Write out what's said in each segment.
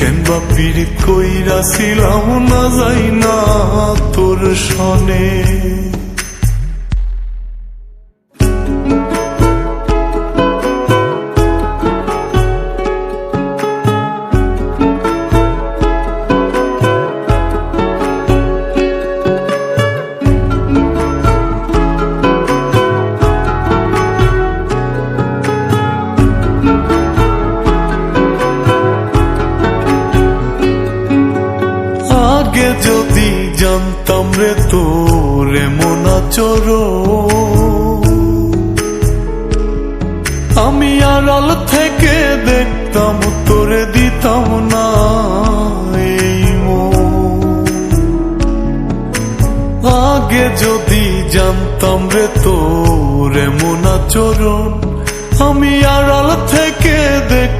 কেন বা পীড়িত কইরা ছিলাম না যাই না তোর সনে? জানতাম রে তোর এমন আচরণ আমি আড়াল থেকে দেখতাম তোরে দিতাম না এই। আগে যদি জানতাম রে তোর এমন আচরণ, আমি আড়াল থেকে দেখতাম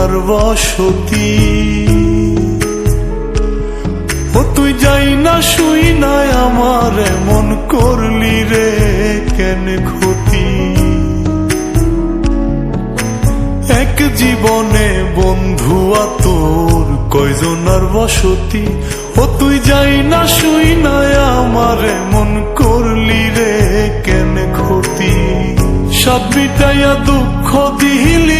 কয়জনার বসতি ও তুই যাই না শুই নাই আমার, এমন করলি রে কেন ক্ষতি? এক জীবনে বন্ধুয়া তোর কয়জনার বসতি? ও তুই যাই না শুই নাই আমার, এমন করলি রে কেন ক্ষতি? সব মিটাইয়া দুঃখ দিলি